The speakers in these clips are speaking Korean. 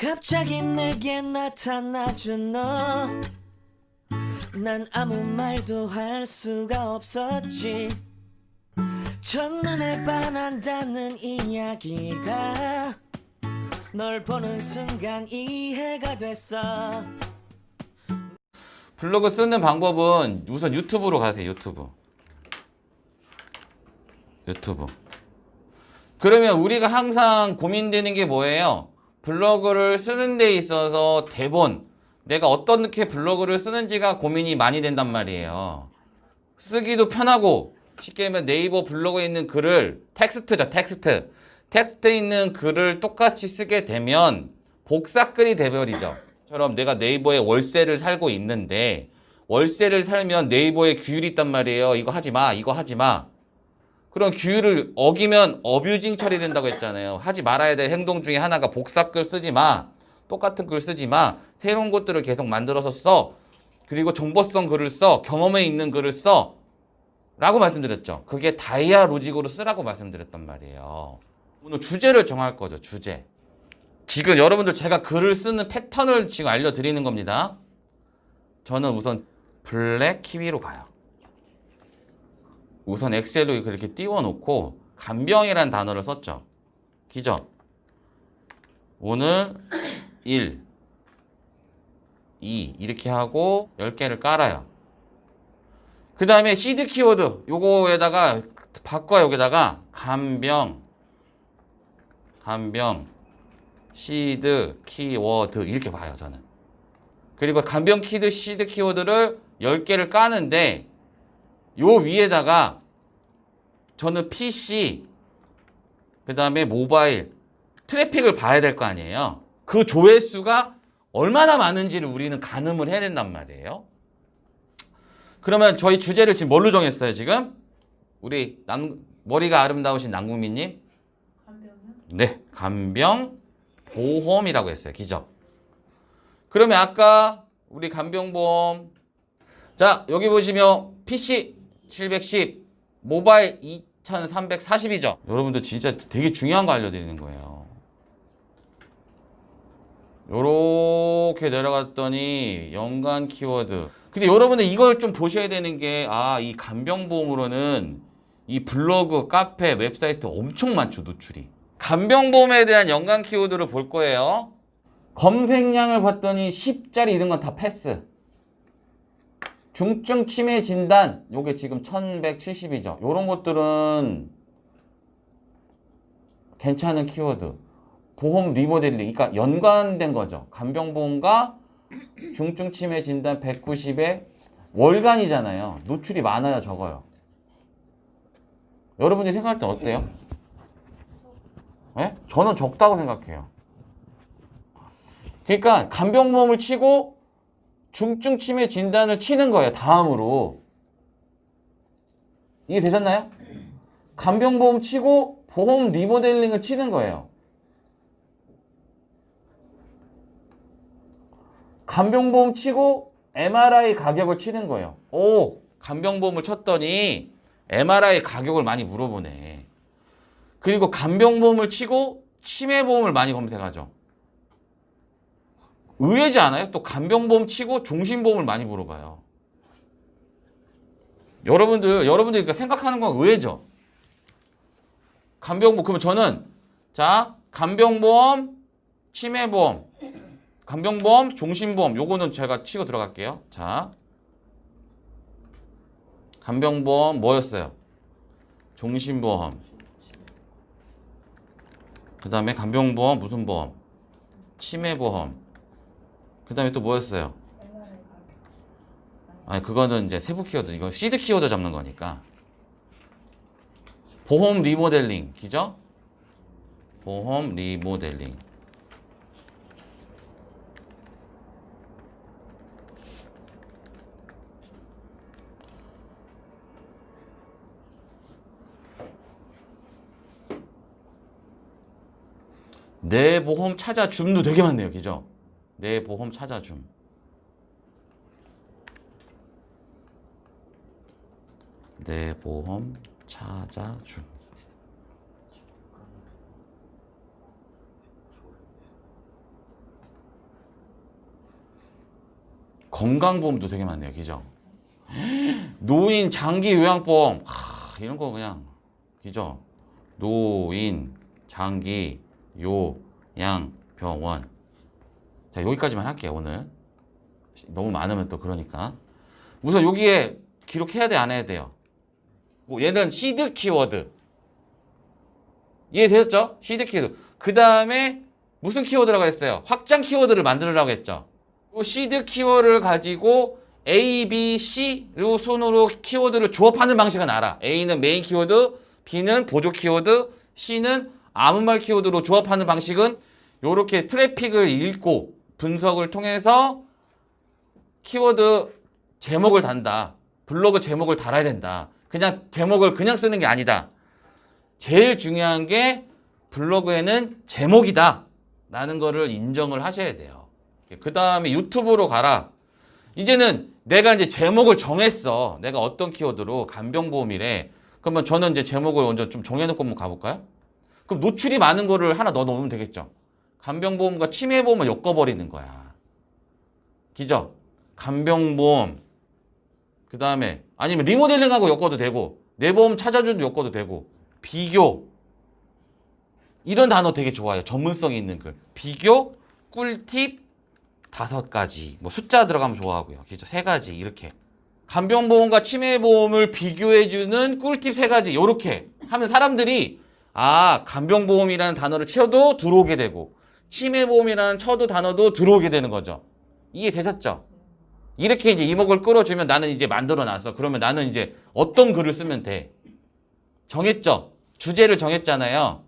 갑자기 내게 나타나준 너. 난 아무 말도 할 수가 없었지. 첫눈에 반한다는 이야기가 널 보는 순간 이해가 됐어. 블로그 쓰는 방법은 우선 유튜브로 가세요. 유튜브. 유튜브. 그러면 우리가 항상 고민되는 게 뭐예요? 블로그를 쓰는 데 있어서 대본, 내가 어떻게 블로그를 쓰는지가 고민이 많이 된단 말이에요. 쓰기도 편하고 쉽게 하면 네이버 블로그에 있는 글을 텍스트죠, 텍스트. 텍스트에 있는 글을 똑같이 쓰게 되면 복사글이 돼버리죠. 처럼 내가 네이버에 월세를 살고 있는데 월세를 살면 네이버에 규율이 있단 말이에요. 이거 하지 마, 이거 하지 마. 그런 규율을 어기면 어뷰징 처리된다고 했잖아요. 하지 말아야 될 행동 중에 하나가 복사글 쓰지 마. 똑같은 글 쓰지 마. 새로운 것들을 계속 만들어서 써. 그리고 정보성 글을 써. 경험에 있는 글을 써. 라고 말씀드렸죠. 그게 다이아 로직으로 쓰라고 말씀드렸단 말이에요. 오늘 주제를 정할 거죠. 주제. 지금 여러분들 제가 글을 쓰는 패턴을 지금 알려드리는 겁니다. 저는 우선 블랙 키위로 가요. 우선 엑셀로 이렇게 띄워놓고 간병이라는 단어를 썼죠. 기죠? 오늘 1, 2 이렇게 하고 10개를 깔아요. 그 다음에 시드 키워드 요거에다가 바꿔요. 여기다가 간병, 간병, 시드 키워드 이렇게 봐요. 저는. 그리고 간병 키드 시드 키워드를 10개를 까는데 요 위에다가 저는 PC 그 다음에 모바일 트래픽을 봐야 될 거 아니에요. 그 조회수가 얼마나 많은지를 우리는 가늠을 해야 된단 말이에요. 그러면 저희 주제를 지금 뭘로 정했어요, 지금? 우리 남, 머리가 아름다우신 남국민님? 네, 간병 보험이라고 했어요. 기죠? 그러면 아까 우리 간병보험 자, 여기 보시면 PC 710, 모바일 2340이죠. 여러분들 진짜 되게 중요한 거 알려드리는 거예요. 요렇게 내려갔더니 연간 키워드. 근데 여러분들 이걸 좀 보셔야 되는 게, 아, 이 간병보험으로는 이 블로그, 카페, 웹사이트 엄청 많죠, 노출이. 간병보험에 대한 연간 키워드를 볼 거예요. 검색량을 봤더니 10짜리 이런 건 다 패스. 중증 치매 진단 요게 지금 1170이죠. 요런 것들은 괜찮은 키워드. 보험 리모델링 그러니까 연관된 거죠. 간병보험과 중증 치매 진단 190에 월간이잖아요. 노출이 많아요, 적어요. 여러분들이 생각할 때 어때요? 예? 저는 적다고 생각해요. 그러니까 간병보험을 치고 중증 치매 진단을 치는 거예요. 다음으로. 이게 되셨나요? 간병보험 치고 보험 리모델링을 치는 거예요. 간병보험 치고 MRI 가격을 치는 거예요. 오, 간병보험을 쳤더니 MRI 가격을 많이 물어보네. 그리고 간병보험을 치고 치매보험을 많이 검색하죠. 의외지 않아요? 또 간병보험 치고 종신보험을 많이 물어봐요. 여러분들, 여러분들 그러니까 생각하는 건 의외죠? 간병보험, 그러면 저는, 자, 간병보험, 치매보험, 간병보험, 종신보험, 요거는 제가 치고 들어갈게요. 자, 간병보험 뭐였어요? 종신보험. 그 다음에 간병보험, 무슨 보험? 치매보험. 그 다음에 또 뭐였어요? 아니 그거는 이제 세부 키워드 이거 시드 키워드 잡는 거니까 보험 리모델링 기죠? 보험 리모델링 내 보험 찾아 줌도 되게 많네요 기죠? 내 보험 찾아줌. 내 보험 찾아줌. 건강보험도 되게 많네요. 기죠 노인 장기 요양보험. 하, 이런 거 그냥. 기죠 노인 장기 요양병원. 자, 여기까지만 할게요, 오늘. 너무 많으면 또 그러니까. 우선 여기에 기록해야 돼, 안 해야 돼요? 뭐 얘는 시드 키워드. 이해되셨죠? 시드 키워드. 그 다음에 무슨 키워드라고 했어요? 확장 키워드를 만들으라고 했죠. 그 시드 키워드를 가지고 A, B, C로 순으로 키워드를 조합하는 방식은 알아. A는 메인 키워드, B는 보조 키워드, C는 아무 말 키워드로 조합하는 방식은 이렇게 트래픽을 읽고 분석을 통해서 키워드 제목을 단다. 블로그 제목을 달아야 된다. 그냥 제목을 그냥 쓰는 게 아니다. 제일 중요한 게 블로그에는 제목이다. 라는 거를 인정을 하셔야 돼요. 그 다음에 유튜브로 가라. 이제는 내가 이제 제목을 정했어. 내가 어떤 키워드로 간병보험이래. 그러면 저는 이제 제목을 먼저 좀 정해놓고 한번 가볼까요? 그럼 노출이 많은 거를 하나 넣어 놓으면 되겠죠. 간병보험과 치매보험을 엮어버리는 거야. 기죠? 간병보험. 그 다음에 아니면 리모델링하고 엮어도 되고 내 보험 찾아주는 엮어도 되고 비교 이런 단어 되게 좋아요. 전문성이 있는 글. 비교, 꿀팁 다섯 가지. 뭐 숫자 들어가면 좋아하고요. 그죠? 세 가지 이렇게. 간병보험과 치매보험을 비교해주는 꿀팁 세 가지. 요렇게 하면 사람들이 아 간병보험이라는 단어를 쳐도 들어오게 되고 치매보험이라는 쳐도 단어도 들어오게 되는 거죠. 이해되셨죠? 이렇게 이제 이목을 끌어주면 나는 이제 만들어 놨어. 그러면 나는 이제 어떤 글을 쓰면 돼. 정했죠? 주제를 정했잖아요.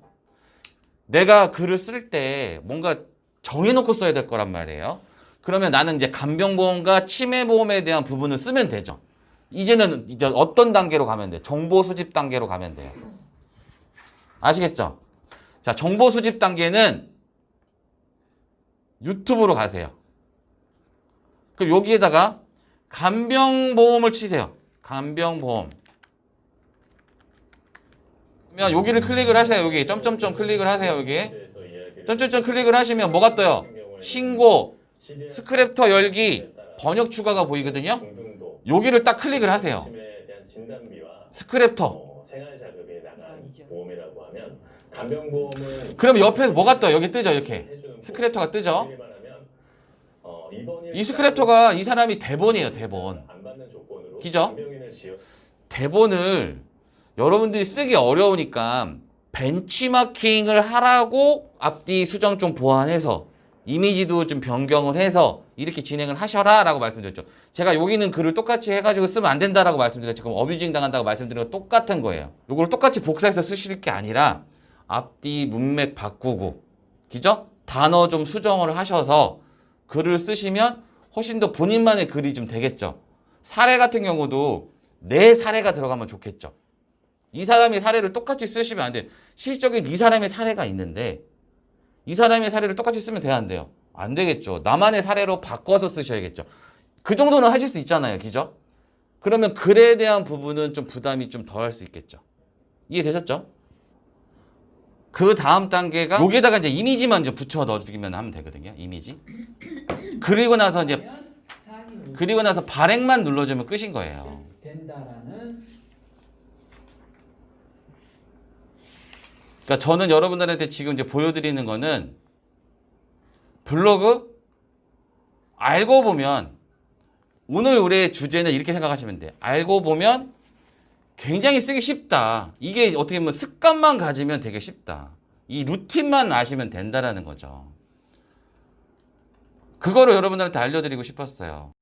내가 글을 쓸 때 뭔가 정해놓고 써야 될 거란 말이에요. 그러면 나는 이제 간병보험과 치매보험에 대한 부분을 쓰면 되죠. 이제는 이제 어떤 단계로 가면 돼? 정보 수집 단계로 가면 돼요. 아시겠죠? 자, 정보 수집 단계는 유튜브로 가세요. 그럼 여기에다가 간병보험을 치세요. 간병보험. 그러면 여기를 클릭을 하세요. 여기 점점점 클릭을 하세요. 여기 점점점 클릭을 하시면 뭐가 떠요? 신고, 스크랩터 열기, 번역 추가가 보이거든요. 여기를 딱 클릭을 하세요. 스크랩터. 그럼 옆에서 뭐가 떠요? 여기 뜨죠. 이렇게. 스크랩터가 뜨죠. 이 스크랩터가 이 사람이 대본이에요. 대본. 기죠? 대본을 여러분들이 쓰기 어려우니까 벤치마킹을 하라고 앞뒤 수정 좀 보완해서 이미지도 좀 변경을 해서 이렇게 진행을 하셔라 라고 말씀드렸죠. 제가 여기 는 글을 똑같이 해가지고 쓰면 안 된다라고 말씀드렸죠. 그럼 어뷰징 당한다고 말씀드린 거 똑같은 거예요. 이걸 똑같이 복사해서 쓰실 게 아니라 앞뒤 문맥 바꾸고 그죠? 단어 좀 수정을 하셔서 글을 쓰시면 훨씬 더 본인만의 글이 좀 되겠죠. 사례 같은 경우도 내 사례가 들어가면 좋겠죠. 이 사람의 사례를 똑같이 쓰시면 안 돼. 실적인 이 사람의 사례가 있는데 이 사람의 사례를 똑같이 쓰면 돼야 안 돼요. 안 되겠죠. 나만의 사례로 바꿔서 쓰셔야겠죠. 그 정도는 하실 수 있잖아요. 그죠? 그러면 글에 대한 부분은 좀 부담이 좀 덜 할 수 있겠죠. 이해되셨죠? 그 다음 단계가 여기에다가 이제 이미지만 이제 붙여 넣어주기만 하면 되거든요. 이미지. 그리고 나서 이제 그리고 나서 발행만 눌러주면 끝인 거예요. 된다라는 그러니까 저는 여러분들한테 지금 이제 보여드리는 거는 블로그 알고 보면 오늘 우리의 주제는 이렇게 생각하시면 돼요. 알고 보면 굉장히 쓰기 쉽다. 이게 어떻게 보면 습관만 가지면 되게 쉽다. 이 루틴만 아시면 된다라는 거죠. 그거를 여러분들한테 알려드리고 싶었어요.